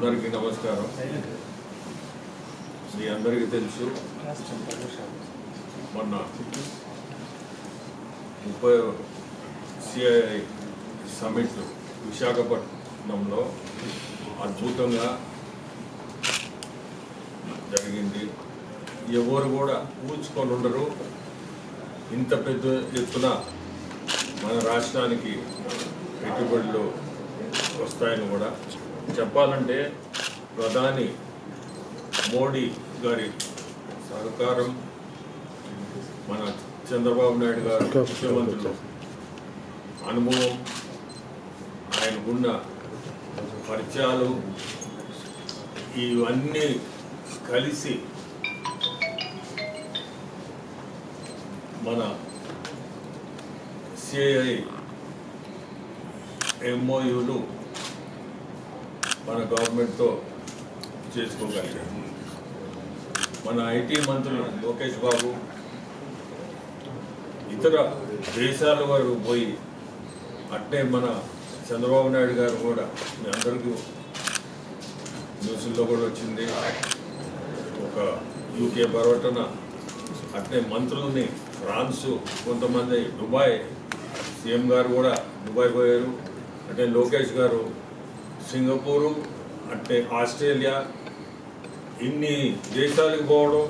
అందరికీ నమస్కారం. మీ అందరికీ తెలుసు మొన్న ముప్పై సిఐఐ సమిట్ విశాఖపట్నంలో అద్భుతంగా జరిగింది. ఎవరు కూడా ఊహించుకొని ఉండరు. ఇంత పెద్ద ఎత్తున మన రాష్ట్రానికి పెట్టుబడులు వస్తాయని కూడా చెప్పాలంటే ప్రధాని మోడీ గారి సహకారం మన చంద్రబాబు నాయుడు గారు ముఖ్యమంత్రులు అనుభవం ఆయనకున్న పరిచయాలు ఇవన్నీ కలిసి మన సిఐఐ ఎంఓయూలు మన గవర్నమెంట్తో చేసుకోగలిగారు మన ఐటీ మంత్రులు లోకేష్ బాబు ఇతర దేశాల వారు పోయి అట్టే మన చంద్రబాబు నాయుడు గారు కూడా మీ అందరికీ న్యూస్లో కూడా వచ్చింది. ఒక యూకే పర్యటన అట్లే మంత్రుల్ని ఫ్రాన్స్ కొంతమంది దుబాయ్ సీఎం గారు కూడా దుబాయ్ పోయారు. అంటే లోకేష్ గారు సింగపూరు అంటే ఆస్ట్రేలియా ఇన్ని దేశాలకు పోవడం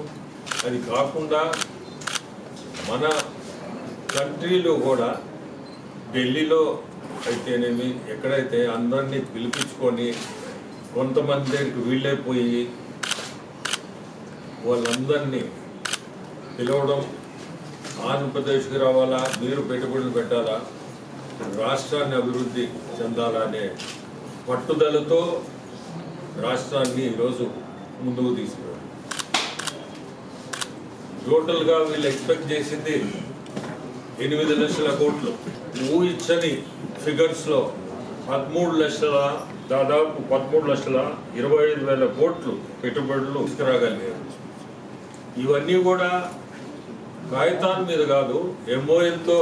అది కాకుండా మన కంట్రీలో కూడా ఢిల్లీలో అయితేనేమి ఎక్కడైతే అందరినీ పిలిపించుకొని కొంతమంది దగ్గరికి వీళ్ళైపోయి వాళ్ళందరినీ పిలవడం ఆంధ్రప్రదేశ్కి రావాలా మీరు పెట్టుబడులు పెట్టాలా రాష్ట్రాన్ని అభివృద్ధి చెందాలా అనే పట్టుదలతో రాష్ట్రాన్ని ఈరోజు ముందుకు తీసుకురారు టోటల్గా వీళ్ళు ఎక్స్పెక్ట్ చేసింది ఎనిమిది లక్షల కోట్లు. ఊహించని ఫిగర్స్లో పదమూడు లక్షల దాదాపు పదమూడు లక్షల ఇరవై ఐదు వేల కోట్లు పెట్టుబడులు తీసుకురాగలిగారు. ఇవన్నీ కూడా కాగితాల మీద కాదు ఎంఓఎల్తో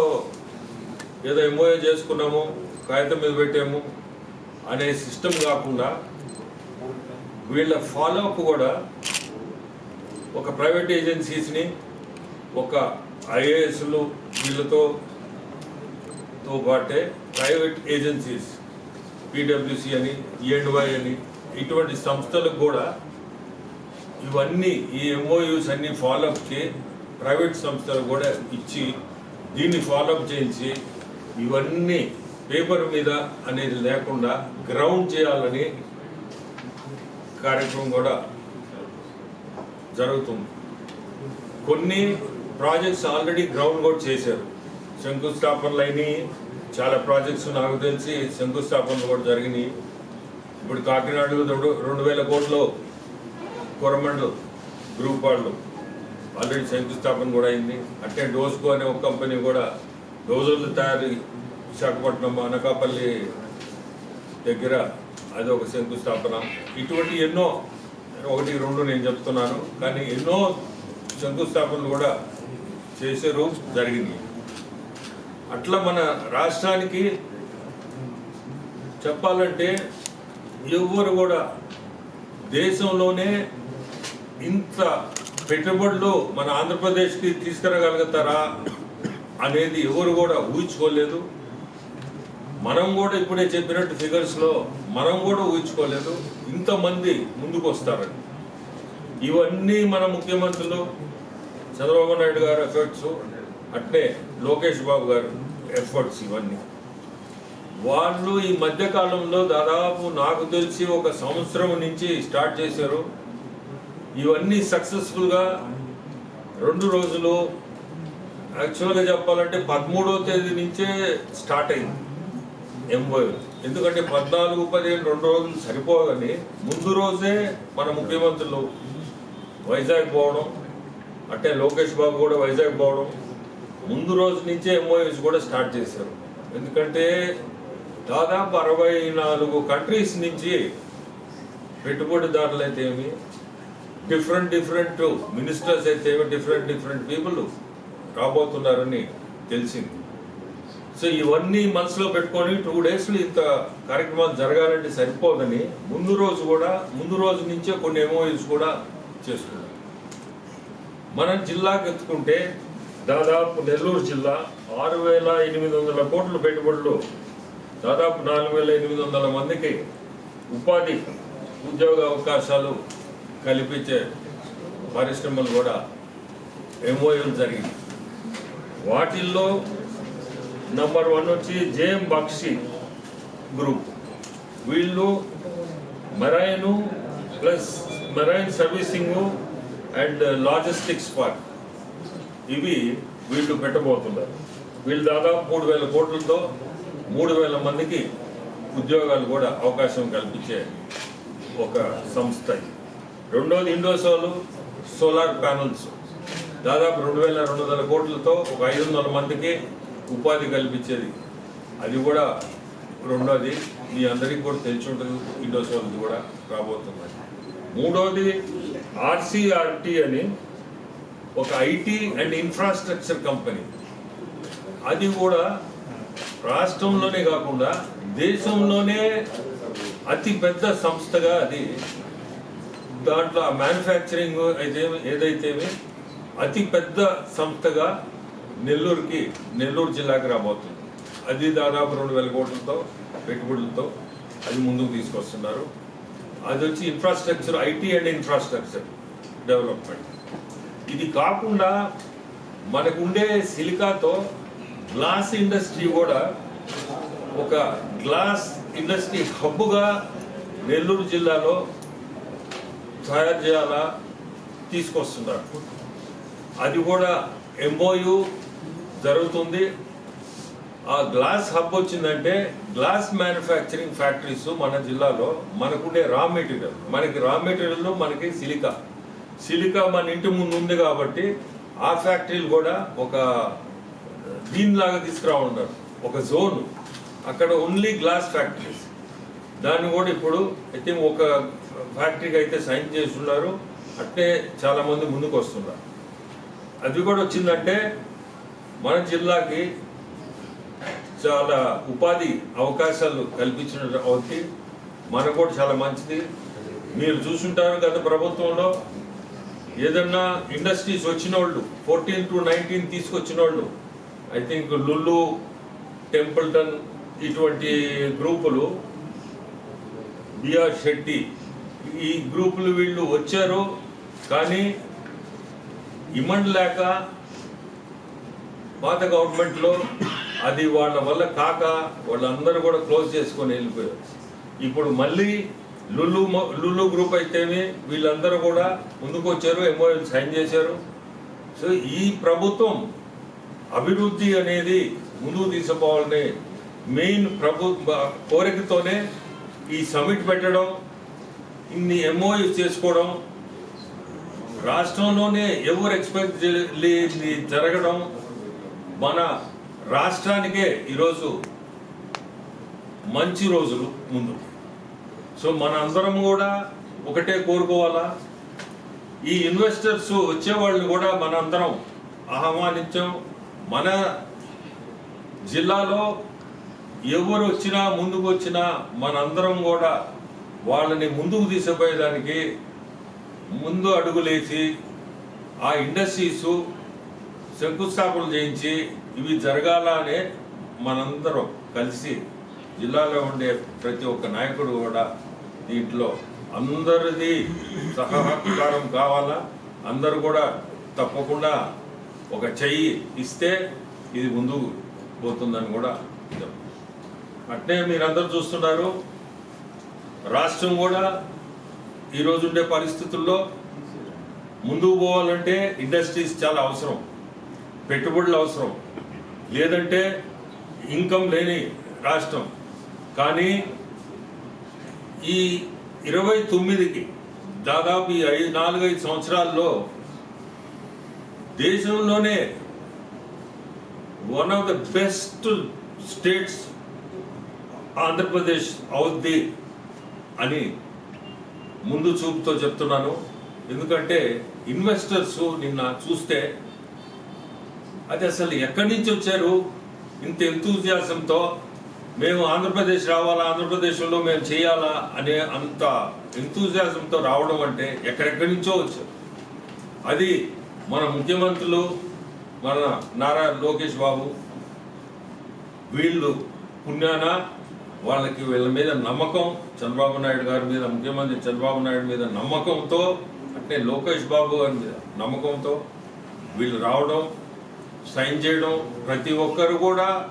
ఏదో ఎంఓఏ చేసుకున్నాము కాగితం మీద పెట్టాము. అనే సిస్టమ్ కాకుండా వీళ్ళ ఫాలోఅప్ కూడా ఒక ప్రైవేట్ ఏజెన్సీస్ని ఒక ఐఏఎస్లు వీళ్ళతో తో పాటే ప్రైవేట్ ఏజెన్సీస్ పీడబ్ల్యూసి అని ఈఎండ్వై అని ఇటువంటి సంస్థలకు కూడా ఇవన్నీ ఈ ఎంఓయూస్ అన్ని ఫాలోఅప్కి ప్రైవేట్ సంస్థలు కూడా ఇచ్చి దీన్ని ఫాలోఅప్ చేయించి ఇవన్నీ పేపర్ మీద అనేది లేకుండా గ్రౌండ్ చేయాలని కార్యక్రమం కూడా జరుగుతుంది. కొన్ని ప్రాజెక్ట్స్ ఆల్రెడీ గ్రౌండ్ కూడా చేశారు. శంకుస్థాపనలు అయినాయి. చాలా ప్రాజెక్ట్స్ నాకు తెలిసి శంకుస్థాపనలు కూడా జరిగినాయి. ఇప్పుడు కాకినాడలో రెండు రెండు వేల కోట్లు కొరమండు గ్రూప్ వాళ్ళు. ఆల్రెడీ శంకుస్థాపన కూడా అయింది. అంటే డోస్కో అనే ఒక కంపెనీ కూడా డోజర్లు తయారీ విశాఖపట్నం అనకాపల్లి దగ్గర అది ఒక శంకుస్థాపన ఇటువంటి ఎన్నో ఒకటి రెండు నేను చెప్తున్నాను కానీ ఎన్నో శంకుస్థాపనలు కూడా చేసారు జరిగింది. అట్లా మన రాష్ట్రానికి చెప్పాలంటే ఎవ్వరు కూడా దేశంలోనే ఇంత పెట్టుబడులు మన ఆంధ్రప్రదేశ్కి తీసుకురాగలుగుతారా అనేది ఎవరు కూడా ఊహించుకోలేదు. మనం కూడా ఇప్పుడే చెప్పినట్టు ఫిగర్స్లో మనం కూడా ఊహించుకోలేదు. ఇంతమంది ముందుకు వస్తారని ఇవన్నీ మన ముఖ్యమంత్రులు చంద్రబాబు నాయుడు గారు ఎఫర్ట్స్ అట్నే లోకేష్ బాబు గారు ఎఫర్ట్స్ ఇవన్నీ. వాళ్ళు ఈ మధ్యకాలంలో దాదాపు నాకు తెలిసి ఒక సంవత్సరం నుంచి స్టార్ట్ చేశారు. ఇవన్నీ సక్సెస్ఫుల్గా రెండు రోజులు. యాక్చువల్గా చెప్పాలంటే పదమూడో తేదీ నుంచే స్టార్ట్ అయింది. ఎంఓయూ ఎందుకంటే పద్నాలుగు పదిహేను రెండు రోజులు సరిపోదని ముందు రోజే మన ముఖ్యమంత్రులు వైజాగ్ పోవడం అంటే లోకేష్ బాబు కూడా వైజాగ్ పోవడం ముందు రోజు నుంచే ఎంఓఎస్ కూడా స్టార్ట్ చేశారు. ఎందుకంటే దాదాపు అరవై నాలుగు కంట్రీస్ నుంచి పెట్టుబడిదారులు అయితే ఏమి? డిఫరెంట్ డిఫరెంట్ మినిస్టర్స్ అయితే ఏమి? డిఫరెంట్ డిఫరెంట్ పీపుల్ రాబోతున్నారని తెలిసింది. సో ఇవన్నీ మనసులో పెట్టుకొని టూ డేస్లో ఇంత కార్యక్రమాలు జరగాలంటే సరిపోదని ముందు రోజు కూడా ముందు రోజు నుంచే కొన్ని ఎంఓయూస్ కూడా చేసుకున్నాం మనం జిల్లాకి ఎత్తుకుంటే దాదాపు నెల్లూరు జిల్లా ఆరు వేల ఎనిమిది వందల కోట్లు పెట్టుబడులు దాదాపు నాలుగు వేల ఎనిమిది వందల మందికి ఉపాధి ఉద్యోగ అవకాశాలు కల్పించే పరిశ్రమలు కూడా ఎంఓయూలు జరిగింది వాటిల్లో నంబర్ వన్ వచ్చి జేఎం బక్షి గ్రూప్ వీళ్ళు marine plus marine servicing and logistics park. ఇవి వీళ్ళు పెట్టబోతున్నారు. వీళ్ళు దాదాపు మూడు వేల కోట్లతో మూడు వేల మందికి ఉద్యోగాలు కూడా అవకాశం కల్పించే ఒక సంస్థ ఇది. రెండోది ఇండోసోలు సోలార్ ప్యానల్స్. దాదాపు రెండు వేల రెండు వందల కోట్లతో ఒక ఐదు వందల మందికి ఉపాధి కల్పించేది. అది కూడా రెండోది మీ అందరికీ కూడా తెలిసి ఉంటుంది ఇండోసోల్ది కూడా రాబోతుంది మూడోది ఆర్సీఆర్టీ అని ఒక ఐటీ అండ్ ఇన్ఫ్రాస్ట్రక్చర్ కంపెనీ. అది కూడా రాష్ట్రంలోనే కాకుండా దేశంలోనే అతి పెద్ద సంస్థగా అది. దాంట్లో మ్యానుఫ్యాక్చరింగ్ అయితే ఏదైతేమి అతి పెద్ద సంస్థగా నెల్లూరుకి నెల్లూరు జిల్లాకి రాబోతుంది. అది దాదాపు రెండు వేల కోట్లతో పెట్టుబడులతో అది ముందుకు తీసుకొస్తున్నారు. అది వచ్చి infrastructure IT and infrastructure development ఇది కాకుండా మనకుండే సిలికాతో గ్లాస్ ఇండస్ట్రీ కూడా ఒక గ్లాస్ ఇండస్ట్రీ హబ్గా నెల్లూరు జిల్లాలో తయారు చేయాలా తీసుకొస్తున్నారు. అది కూడా ఎంఓయు జరుగుతుంది. ఆ గ్లాస్ హబ్ వచ్చిందంటే గ్లాస్ మ్యానుఫ్యాక్చరింగ్ ఫ్యాక్టరీస్ మన జిల్లాలో మనకుండే రా మెటీరియల్. మనకి రా మెటీరియల్ మనకి సిలికా. సిలికా మన ఇంటి ముందు ఉంది కాబట్టి ఆ ఫ్యాక్టరీలు కూడా ఒక దీనిలాగా తీసుకురావున్నారు ఒక జోన్. అక్కడ ఓన్లీ గ్లాస్ ఫ్యాక్టరీస్ దాన్ని కూడా ఇప్పుడు ఐ థింక్ ఒక ఫ్యాక్టరీకి అయితే సైన్ చేస్తున్నారు అట్లే చాలామంది ముందుకు వస్తున్నారు. అది కూడా వచ్చిందంటే మన జిల్లాకి చాలా ఉపాధి అవకాశాలు కల్పించిన అవుతుంది మనకు కూడా చాలా మంచిది. మీరు చూసుంటారు గత ప్రభుత్వంలో ఏదన్నా ఇండస్ట్రీస్ వచ్చిన వాళ్ళు ఫోర్టీన్ టు నైన్టీన్ తీసుకొచ్చిన వాళ్ళు ఐ థింక్ లుల్లు టెంపుల్టన్ ఇటువంటి గ్రూపులు బిఆర్ శెట్టి ఈ గ్రూపులు వీళ్ళు వచ్చారు. కానీ ఇమండ్ లేక పాత గవర్నమెంట్లో అది వాళ్ళ వల్ల కాక వాళ్ళందరూ కూడా క్లోజ్ చేసుకొని వెళ్ళిపోయారు. ఇప్పుడు మళ్ళీ లుల్లు లుల్లు గ్రూప్ అయితేనే వీళ్ళందరూ కూడా ముందుకు వచ్చారు ఎంఓఎల్ సైన్ చేశారు. సో ఈ ప్రభుత్వం అభివృద్ధి అనేది ముందుకు తీసుకుపోవాలని మెయిన్ ప్రభు కోరికతోనే ఈ సమిట్ పెట్టడం ఇన్ని ఎంఓయూ చేసుకోవడం రాష్ట్రంలోనే ఎవరు ఎక్స్పెక్ట్ జరగడం మన రాష్ట్రానికే ఈరోజు మంచి రోజులు ముందు. సో మన అందరం కూడా ఒకటే కోరుకోవాలా? ఈ ఇన్వెస్టర్స్ వచ్చేవాళ్ళు కూడా మన అందరం ఆహ్వానించాం. మన జిల్లాలో ఎవరు వచ్చినా ముందుకు వచ్చినా మనందరం కూడా వాళ్ళని ముందుకు తీసుకుపోయేదానికి ముందు అడుగులేసి ఆ ఇండస్ట్రీస్ శంకుస్థాపన చేయించి ఇవి జరగాల అనే మనందరం కలిసి జిల్లాలో ఉండే ప్రతి ఒక్క నాయకుడు కూడా దీంట్లో అందరిది సహకారం కావాలా? అందరూ కూడా తప్పకుండా ఒక చెయ్యి ఇస్తే ఇది ముందుకు పోతుందని కూడా అట్నే మీరందరూ చూస్తున్నారు. రాష్ట్రం కూడా ఈరోజు ఉండే పరిస్థితుల్లో ముందుకు పోవాలంటే ఇండస్ట్రీస్ చాలా అవసరం. పెట్టుబడులు అవసరం. లేదంటే ఇన్కమ్ లేని రాష్ట్రం. కానీ ఈ ఇరవై తొమ్మిదికి దాదాపు ఈ ఐదు నాలుగైదు సంవత్సరాల్లో దేశంలోనే one of the best states Andhra Pradesh అవుద్ది అని ముందు చూపుతో చెప్తున్నాను. ఎందుకంటే ఇన్వెస్టర్స్ నిన్న చూస్తే అది అసలు ఎక్కడి నుంచి వచ్చారు? ఇంత ఎంతూజియాసంతో మేము ఆంధ్రప్రదేశ్ రావాలా? ఆంధ్రప్రదేశ్లో మేము చేయాలా? అనే అంత ఎంతూజియాసంతో రావడం అంటే ఎక్కడెక్కడి నుంచో వచ్చారు. అది మన ముఖ్యమంత్రులు మన నారా లోకేష్ బాబు వీళ్ళు పుణ్యాన వాళ్ళకి వీళ్ళ మీద నమ్మకం చంద్రబాబు నాయుడు గారి మీద ముఖ్యమంత్రి చంద్రబాబు నాయుడు మీద నమ్మకంతో అంటే లోకేష్ బాబు గారి మీద నమ్మకంతో వీళ్ళు రావడం సైన్ చేయడం ప్రతి ఒక్కరు కూడా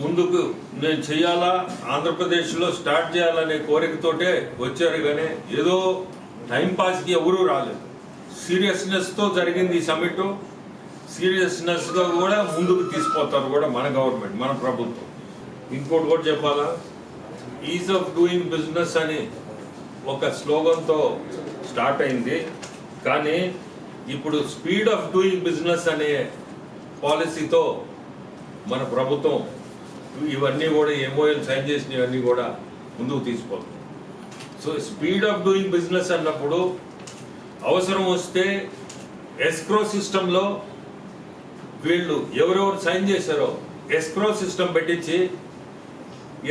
ముందుకు నేను చేయాలా ఆంధ్రప్రదేశ్లో స్టార్ట్ చేయాలనే కోరికతోటే వచ్చారు కానీ ఏదో టైంపాస్కి ఎవరూ రాలేదు. సీరియస్నెస్తో జరిగింది ఈ సమ్మిట్. సీరియస్నెస్గా కూడా ముందుకు తీసుకుపోతారు కూడా మన గవర్నమెంట్ మన ప్రభుత్వం. ఇంకోటి కూడా చెప్పాలా? ఈజ్ ఆఫ్ డూయింగ్ బిజినెస్ అని ఒక స్లోగన్తో స్టార్ట్ అయింది. కానీ ఇప్పుడు స్పీడ్ ఆఫ్ డూయింగ్ బిజినెస్ అనే పాలసీతో మన ప్రభుత్వం ఇవన్నీ కూడా ఎంఓఎల్ సైన్ చేసినవన్నీ కూడా ముందుకు తీసుకోవాలి so speed of doing business అన్నప్పుడు అవసరం వస్తే ఎస్క్రో సిస్టంలో వీళ్ళు ఎవరెవరు సైన్ చేశారో ఎస్క్రో సిస్టమ్ పెట్టించి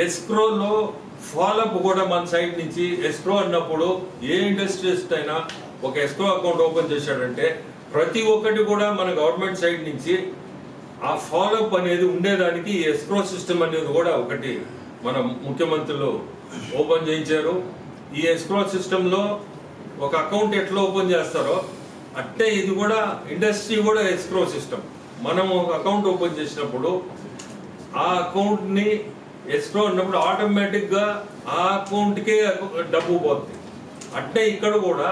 ఎస్క్రోలో ఫాలోఅప్ కూడా మన సైడ్ నుంచి ఎస్క్రో అన్నప్పుడు ఏ ఇండస్ట్రీస్ట్ అయినా ఒక ఎస్క్రో అకౌంట్ ఓపెన్ చేశాడంటే ప్రతి ఒక్కటి కూడా మన గవర్నమెంట్ సైడ్ నుంచి ఆ ఫాలోఅప్ అనేది ఉండేదానికి ఈ ఎస్క్రో సిస్టమ్ అనేది కూడా ఒకటి మన ముఖ్యమంత్రులు ఓపెన్ చేయించారు. ఈ ఎస్క్రో సిస్టంలో ఒక అకౌంట్ ఎట్లా ఓపెన్ చేస్తారో అట్టే ఇది కూడా ఇండస్ట్రీ కూడా ఎస్క్రో సిస్టమ్ మనం ఒక అకౌంట్ ఓపెన్ చేసినప్పుడు ఆ అకౌంట్ని ఎస్క్రో ఉన్నప్పుడు ఆటోమేటిక్గా ఆ అకౌంట్కే డబ్బు పోతుంది అట్టే ఇక్కడ కూడా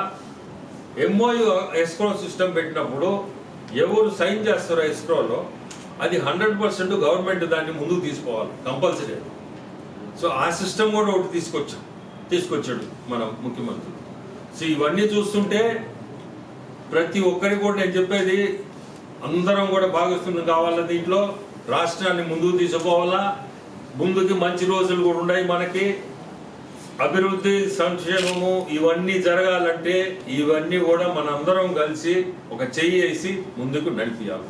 ఎంఓయు ఎస్క్రో సిస్టమ్ పెట్టినప్పుడు ఎవరు సైన్ చేస్తారో ఎస్క్రోలో అది హండ్రెడ్ పర్సెంట్ గవర్నమెంట్ దాన్ని ముందుకు తీసుకోవాలి కంపల్సరీ. సో ఆ సిస్టమ్ కూడా ఒకటి తీసుకొచ్చాం తీసుకొచ్చాడు మన ముఖ్యమంత్రి. సో ఇవన్నీ చూస్తుంటే ప్రతి ఒక్కరికి కూడా నేను చెప్పేది అందరం కూడా భాగస్వామ్యం కావాలా దీంట్లో? రాష్ట్రాన్ని ముందుకు తీసుకుపోవాలా? ముందుకి మంచి రోజులు కూడా ఉన్నాయి మనకి. అభివృద్ధి సంక్షేమము ఇవన్నీ జరగాలంటే ఇవన్నీ కూడా మనందరం కలిసి ఒక చెయ్యి వేసి ముందుకు నడిపియాలి.